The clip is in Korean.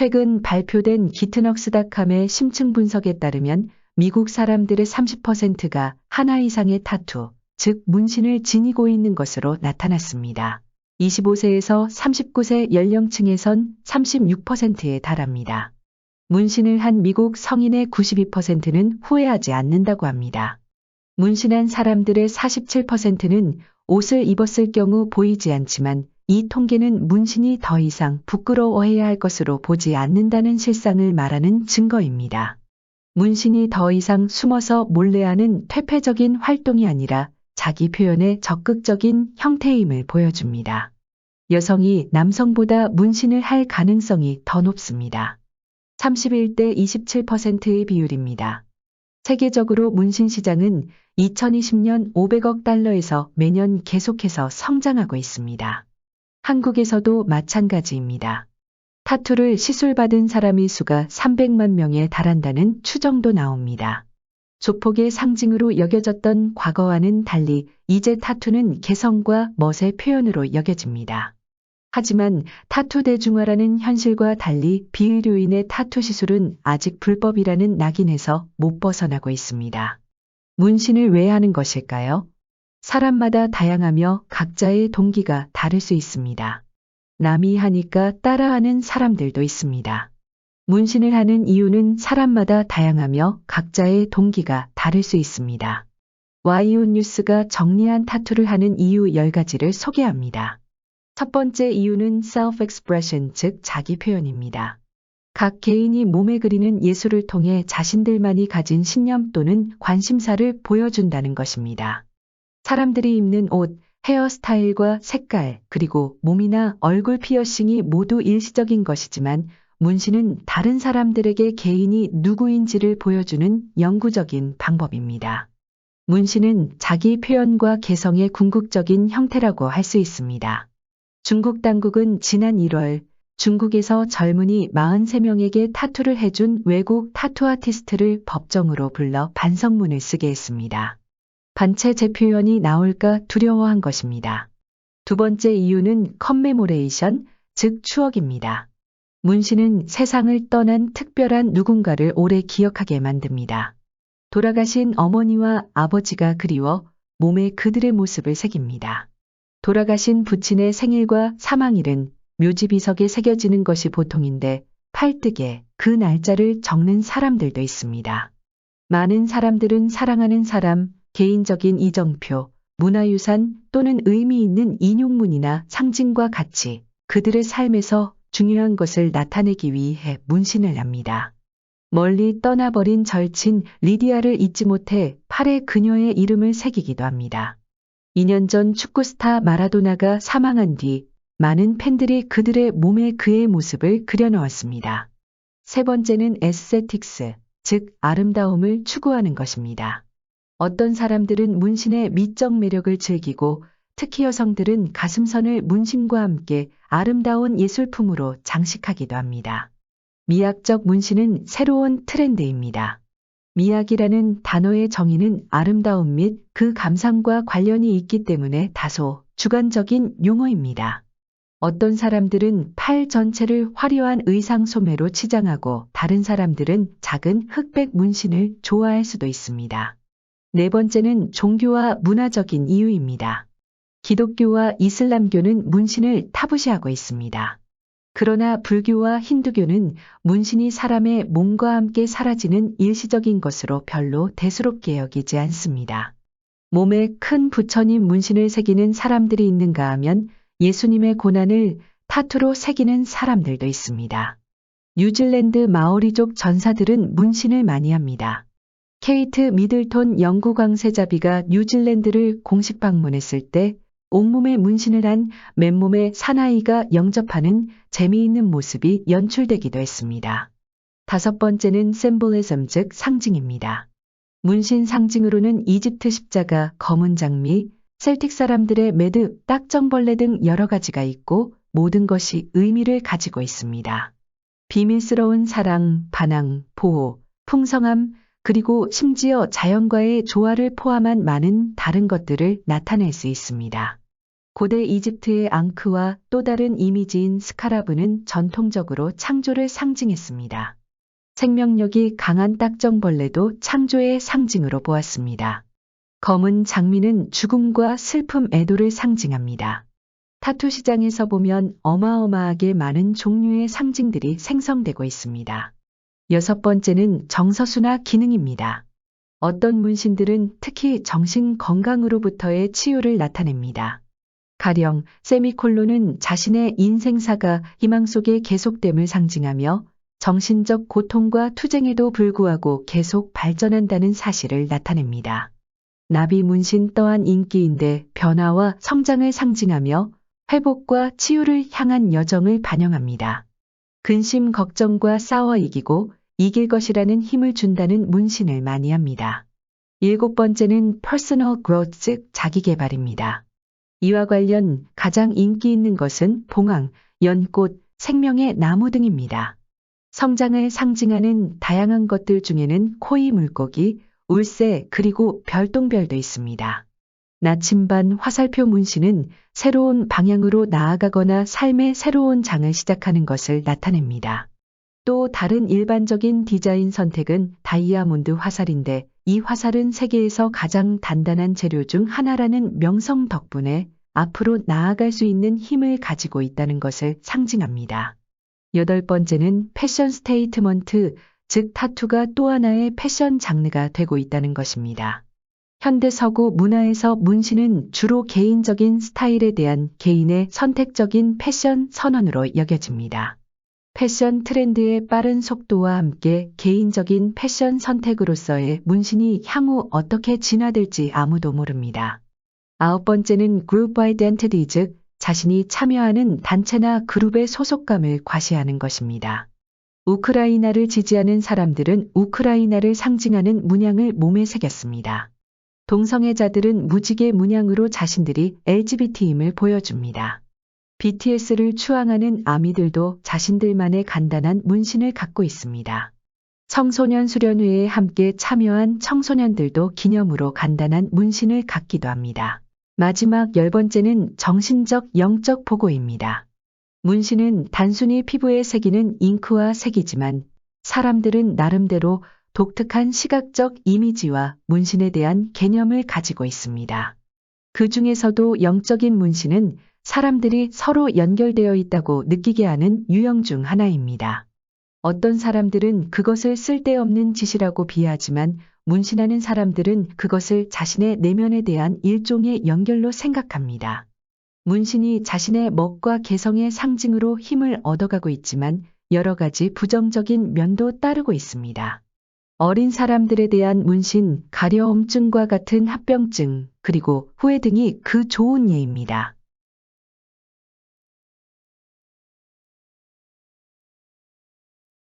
최근 발표된 기트넉스닷컴의 심층 분석에 따르면 미국 사람들의 30%가 하나 이상의 타투, 즉 문신을 지니고 있는 것으로 나타났습니다. 25세에서 39세 연령층에선 36%에 달합니다. 문신을 한 미국 성인의 92%는 후회하지 않는다고 합니다. 문신한 사람들의 47%는 옷을 입었을 경우 보이지 않지만 이 통계는 문신이 더 이상 부끄러워해야 할 것으로 보지 않는다는 실상을 말하는 증거입니다. 문신이 더 이상 숨어서 몰래 하는 퇴폐적인 활동이 아니라 자기 표현의 적극적인 형태임을 보여줍니다. 여성이 남성보다 문신을 할 가능성이 더 높습니다. 31대 27%의 비율입니다. 세계적으로 문신 시장은 2020년 500억 달러에서 매년 계속해서 성장하고 있습니다. 한국에서도 마찬가지입니다. 타투를 시술받은 사람의 수가 300만 명에 달한다는 추정도 나옵니다. 조폭의 상징으로 여겨졌던 과거와는 달리 이제 타투는 개성과 멋의 표현으로 여겨집니다. 하지만 타투 대중화라는 현실과 달리 비의료인의 타투 시술은 아직 불법이라는 낙인에서 못 벗어나고 있습니다. 문신을 왜 하는 것일까요? 사람마다 다양하며 각자의 동기가 다를 수 있습니다. 남이 하니까 따라하는 사람들도 있습니다. 문신을 하는 이유는 사람마다 다양하며 각자의 동기가 다를 수 있습니다. 와이오 뉴스가 정리한 타투를 하는 이유 10가지를 소개합니다. 첫 번째 이유는 self-expression, 즉 자기 표현입니다. 각 개인이 몸에 그리는 예술을 통해 자신들만이 가진 신념 또는 관심사를 보여준다는 것입니다. 사람들이 입는 옷, 헤어스타일과 색깔, 그리고 몸이나 얼굴 피어싱이 모두 일시적인 것이지만 문신은 다른 사람들에게 개인이 누구인지를 보여주는 영구적인 방법입니다. 문신은 자기 표현과 개성의 궁극적인 형태라고 할 수 있습니다. 중국 당국은 지난 1월 중국에서 젊은이 43명에게 타투를 해준 외국 타투 아티스트를 법정으로 불러 반성문을 쓰게 했습니다. 반체 재표현이 나올까 두려워한 것입니다. 두 번째 이유는 컴메모레이션, 즉 추억입니다. 문신은 세상을 떠난 특별한 누군가를 오래 기억하게 만듭니다. 돌아가신 어머니와 아버지가 그리워 몸에 그들의 모습을 새깁니다. 돌아가신 부친의 생일과 사망일은 묘지 비석에 새겨지는 것이 보통인데 팔뜨개 그 날짜를 적는 사람들도 있습니다. 많은 사람들은 사랑하는 사람, 개인적인 이정표, 문화유산 또는 의미 있는 인용문이나 상징과 같이 그들의 삶에서 중요한 것을 나타내기 위해 문신을 합니다. 멀리 떠나버린 절친 리디아를 잊지 못해 팔에 그녀의 이름을 새기기도 합니다. 2년 전 축구 스타 마라도나가 사망한 뒤 많은 팬들이 그들의 몸에 그의 모습을 그려넣었습니다. 세 번째는 에스세틱스, 즉 아름다움을 추구하는 것입니다. 어떤 사람들은 문신의 미적 매력을 즐기고 특히 여성들은 가슴선을 문신과 함께 아름다운 예술품으로 장식하기도 합니다. 미학적 문신은 새로운 트렌드입니다. 미학이라는 단어의 정의는 아름다움 및 그 감상과 관련이 있기 때문에 다소 주관적인 용어입니다. 어떤 사람들은 팔 전체를 화려한 의상 소매로 치장하고 다른 사람들은 작은 흑백 문신을 좋아할 수도 있습니다. 네 번째는 종교와 문화적인 이유입니다. 기독교와 이슬람교는 문신을 타부시하고 있습니다. 그러나 불교와 힌두교는 문신이 사람의 몸과 함께 사라지는 일시적인 것으로 별로 대수롭게 여기지 않습니다. 몸에 큰 부처님 문신을 새기는 사람들이 있는가 하면 예수님의 고난을 타투로 새기는 사람들도 있습니다. 뉴질랜드 마오리족 전사들은 문신을 많이 합니다. 케이트 미들톤 영국 왕세자비가 뉴질랜드를 공식 방문했을 때 온몸에 문신을 한 맨몸의 사나이가 영접하는 재미있는 모습이 연출되기도 했습니다. 다섯 번째는 셈볼리즘 즉 상징입니다. 문신 상징으로는 이집트 십자가, 검은 장미, 셀틱 사람들의 매드, 딱정벌레 등 여러 가지가 있고 모든 것이 의미를 가지고 있습니다. 비밀스러운 사랑, 반항, 보호, 풍성함, 그리고 심지어 자연과의 조화를 포함한 많은 다른 것들을 나타낼 수 있습니다. 고대 이집트의 앙크와 또 다른 이미지인 스카라브는 전통적으로 창조를 상징했습니다. 생명력이 강한 딱정벌레도 창조의 상징으로 보았습니다. 검은 장미는 죽음과 슬픔 애도를 상징합니다. 타투 시장에서 보면 어마어마하게 많은 종류의 상징들이 생성되고 있습니다. 여섯 번째는 정서수나 기능입니다. 어떤 문신들은 특히 정신 건강으로부터의 치유를 나타냅니다. 가령 세미콜론은 자신의 인생사가 희망 속에 계속됨을 상징하며 정신적 고통과 투쟁에도 불구하고 계속 발전한다는 사실을 나타냅니다. 나비 문신 또한 인기인데 변화와 성장을 상징하며 회복과 치유를 향한 여정을 반영합니다. 근심 걱정과 싸워 이기고 이길 것이라는 힘을 준다는 문신을 많이 합니다. 일곱 번째는 personal growth 즉 자기 개발입니다. 이와 관련 가장 인기 있는 것은 봉황, 연꽃, 생명의 나무 등입니다. 성장을 상징하는 다양한 것들 중에는 코이 물고기, 울새 그리고 별똥별도 있습니다. 나침반 화살표 문신은 새로운 방향으로 나아가거나 삶의 새로운 장을 시작하는 것을 나타냅니다. 또 다른 일반적인 디자인 선택은 다이아몬드 화살인데 이 화살은 세계에서 가장 단단한 재료 중 하나라는 명성 덕분에 앞으로 나아갈 수 있는 힘을 가지고 있다는 것을 상징합니다. 여덟 번째는 패션 스테이트먼트, 즉 타투가 또 하나의 패션 장르가 되고 있다는 것입니다. 현대 서구 문화에서 문신은 주로 개인적인 스타일에 대한 개인의 선택적인 패션 선언으로 여겨집니다. 패션 트렌드의 빠른 속도와 함께 개인적인 패션 선택으로서의 문신이 향후 어떻게 진화될지 아무도 모릅니다. 아홉 번째는 그룹 아이덴티티 즉 자신이 참여하는 단체나 그룹의 소속감을 과시하는 것입니다. 우크라이나를 지지하는 사람들은 우크라이나를 상징하는 문양을 몸에 새겼습니다. 동성애자들은 무지개 문양으로 자신들이 LGBT임을 보여줍니다. BTS를 추앙하는 아미들도 자신들만의 간단한 문신을 갖고 있습니다. 청소년 수련회에 함께 참여한 청소년들도 기념으로 간단한 문신을 갖기도 합니다. 마지막 열 번째는 정신적 영적 보고입니다. 문신은 단순히 피부에 새기는 잉크와 색이지만 사람들은 나름대로 독특한 시각적 이미지와 문신에 대한 개념을 가지고 있습니다. 그 중에서도 영적인 문신은 사람들이 서로 연결되어 있다고 느끼게 하는 유형 중 하나입니다. 어떤 사람들은 그것을 쓸데없는 짓이라고 비하하지만 문신하는 사람들은 그것을 자신의 내면에 대한 일종의 연결로 생각합니다. 문신이 자신의 멋과 개성의 상징으로 힘을 얻어가고 있지만 여러 가지 부정적인 면도 따르고 있습니다. 어린 사람들에 대한 문신, 가려움증과 같은 합병증, 그리고 후회 등이 그 좋은 예입니다.